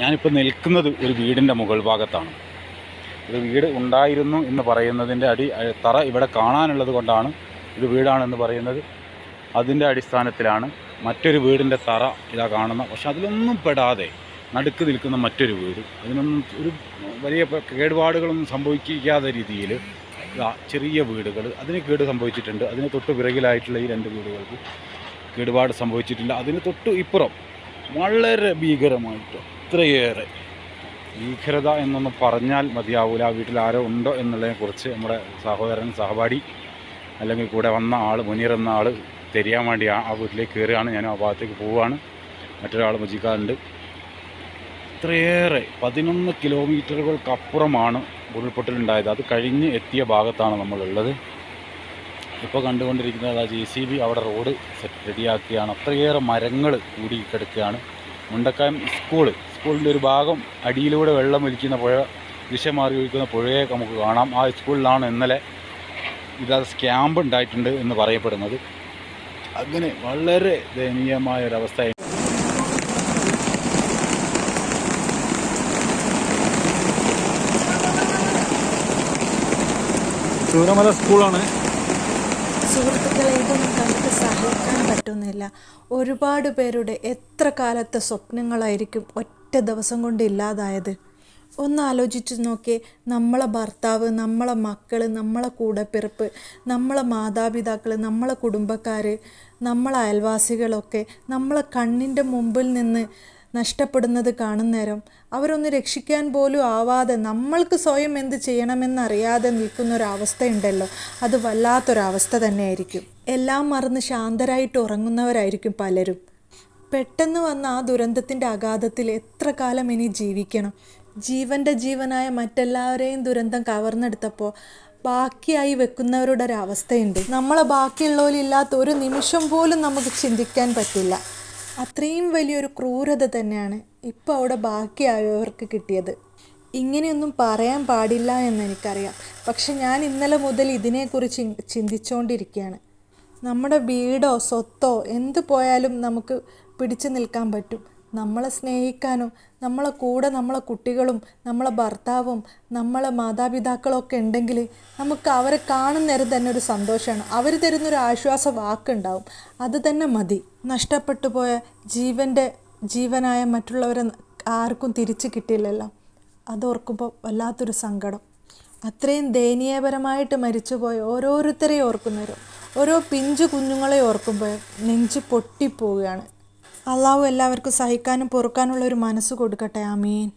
ഞാനിപ്പോൾ നിൽക്കുന്നത് ഒരു വീടിന്റെ മുകൾ ഭാഗത്താണ്. ഒരു വീട് ഉണ്ടായിരുന്നു എന്ന് പറയുന്നതിന്റെ അടി തറ ഇവിടെ കാണാനുള്ളത് കൊണ്ടാണ് ഇത് വീടാണെന്ന് പറയുന്നത്. അതിന്റെ അടിസ്ഥാനത്തിലാണ് മറ്റൊരു വീടിന്റെ തറ ഇതാ കാണുന്ന പക്ഷെ അതിലൊന്നും പെടാതെ നടുക്ക് നിൽക്കുന്ന മറ്റൊരു വീട്. അതിനൊന്നും ഒരു വലിയ കേടുപാടുകളൊന്നും സംഭവിക്കാത്ത രീതിയിൽ ചെറിയ വീടുകൾ. അതിന് കേട് സംഭവിച്ചിട്ടുണ്ട്. അതിന് തൊട്ട് പിറകിലായിട്ടുള്ള ഈ രണ്ട് വീടുകൾക്ക് കേടുപാട് സംഭവിച്ചിട്ടില്ല. അതിന് തൊട്ട് ഇപ്പുറം വളരെ ഭീകരമായിട്ട് അത്രയേറെ ഭീകരത എന്നൊന്നും പറഞ്ഞാൽ മതിയാവില്ല ആ വീട്ടിൽ ആരോ ഉണ്ടോ എന്നുള്ളതിനെക്കുറിച്ച് നമ്മുടെ സഹോദരൻ സഹപാഠി അല്ലെങ്കിൽ കൂടെ വന്ന ആൾ മുനീർ എന്ന ആൾ തിരിയാൻ വേണ്ടി ആ വീട്ടിലേക്ക് കയറുകയാണ്. ഞാൻ ആ ഭാഗത്തേക്ക് പോവുകയാണ്. മറ്റൊരാൾ മുജിക്കാറുണ്ട് ഇത്രയേറെ പതിനൊന്ന് കിലോമീറ്ററുകൾക്കപ്പുറമാണ് ഉരുൾപൊട്ടലുണ്ടായത്. അത് കഴിഞ്ഞ് എത്തിയ ഭാഗത്താണ് നമ്മളുള്ളത്. ഇപ്പോൾ കണ്ടുകൊണ്ടിരിക്കുന്നത് ആ ജെ സി ബി അവിടെ റോഡ് റെഡിയാക്കുകയാണ്. അത്രയേറെ മരങ്ങൾ കൂടി കിടക്കുകയാണ്. മുണ്ടക്കായം സ്കൂൾ സ്കൂളിന്റെ ഒരു ഭാഗം അടിയിലൂടെ വെള്ളം ഒലിക്കുന്ന പുഴ ദിശ മാറി ഒഴിക്കുന്ന പുഴയെ നമുക്ക് കാണാം. ആ സ്കൂളിലാണ് ഇന്നലെ ഇതാ സ്ക്യാമ്പ് ഉണ്ടായിട്ടുണ്ട് എന്ന് പറയപ്പെടുന്നത്. അങ്ങനെ വളരെ ദയനീയമായ ഒരവസ്ഥ ചൂരമല സ്കൂളാണ്. സുഹൃത്തുക്കളെ ഇതൊന്നും കണ്ടിട്ട് സഹിക്കാൻ പറ്റുന്നില്ല. ഒരുപാട് പേരുടെ എത്ര കാലത്തെ സ്വപ്നങ്ങളായിരിക്കും ഒറ്റ ദിവസം കൊണ്ട് ഇല്ലാതായത്. ഒന്ന് ആലോചിച്ച് നോക്കിയേ നമ്മളെ ഭർത്താവ് നമ്മളെ മക്കൾ നമ്മളെ കൂടപ്പിറപ്പ് നമ്മളെ മാതാപിതാക്കൾ നമ്മളെ കുടുംബക്കാർ നമ്മളെ അയൽവാസികളൊക്കെ നമ്മളെ കണ്ണിന്റെ മുമ്പിൽ നിന്ന് നഷ്ടപ്പെടുന്നത് കാണുന്നേരം അവരൊന്ന് രക്ഷിക്കാൻ പോലും ആവാതെ നമ്മൾക്ക് സ്വയം എന്ത് ചെയ്യണമെന്നറിയാതെ നിൽക്കുന്ന ഒരവസ്ഥയുണ്ടല്ലോ അത് വല്ലാത്തൊരവസ്ഥ തന്നെയായിരിക്കും. എല്ലാം മറന്ന് ശാന്തരായിട്ട് ഉറങ്ങുന്നവരായിരിക്കും പലരും. പെട്ടെന്ന് വന്ന ആ ദുരന്തത്തിന്റെ അഗാധത്തിൽ എത്ര കാലം ഇനി ജീവിക്കണം? ജീവന്റെ ജീവനായ മറ്റെല്ലാവരെയും ദുരന്തം കവർന്നെടുത്തപ്പോൾ ബാക്കിയായി വെക്കുന്നവരുടെ ഒരവസ്ഥയുണ്ട്. നമ്മളെ ബാക്കിയുള്ളവരില്ലാത്ത ഒരു നിമിഷം പോലും നമുക്ക് ചിന്തിക്കാൻ പറ്റില്ല. അത്രയും വലിയൊരു ക്രൂരത തന്നെയാണ് ഇപ്പോൾ അവിടെ ബാക്കിയായവർക്ക് കിട്ടിയത്. ഇങ്ങനെയൊന്നും പറയാൻ പാടില്ല എന്ന് എനിക്കറിയാം. പക്ഷെ ഞാൻ ഇന്നലെ മുതൽ ഇതിനെക്കുറിച്ച് ചിന്തിച്ചുകൊണ്ടിരിക്കുകയാണ് നമ്മുടെ വീടോ സ്വത്തോ എന്ത് പോയാലും നമുക്ക് പിടിച്ചു നിൽക്കാൻ പറ്റും. നമ്മളെ സ്നേഹിക്കാനും നമ്മളെ കൂടെ നമ്മളെ കുട്ടികളും നമ്മളെ ഭർത്താവും നമ്മളെ മാതാപിതാക്കളൊക്കെ ഉണ്ടെങ്കിൽ നമുക്ക് അവരെ കാണുന്നേരം തന്നെ ഒരു സന്തോഷമാണ്. അവർ തരുന്നൊരു ആശ്വാസ വാക്കുണ്ടാവും. അത് തന്നെ മതി. നഷ്ടപ്പെട്ടു പോയ ജീവന്റെ ജീവനായ മറ്റുള്ളവരെ ആർക്കും തിരിച്ചു കിട്ടില്ലല്ലോ അതോർക്കുമ്പോൾ വല്ലാത്തൊരു സങ്കടം. അത്രയും ദയനീയപരമായിട്ട് മരിച്ചുപോയ ഓരോരുത്തരെയും ഓർക്കുന്നവരും ഓരോ പിഞ്ചു കുഞ്ഞുങ്ങളെ ഓർക്കുമ്പോൾ നെഞ്ച് പൊട്ടിപ്പോവുകയാണ്. അള്ളാഹു എല്ലാവർക്കും സഹിക്കാനും പൊറുക്കാനുള്ള ഒരു മനസ്സ് കൊടുക്കട്ടെ. ആമീൻ.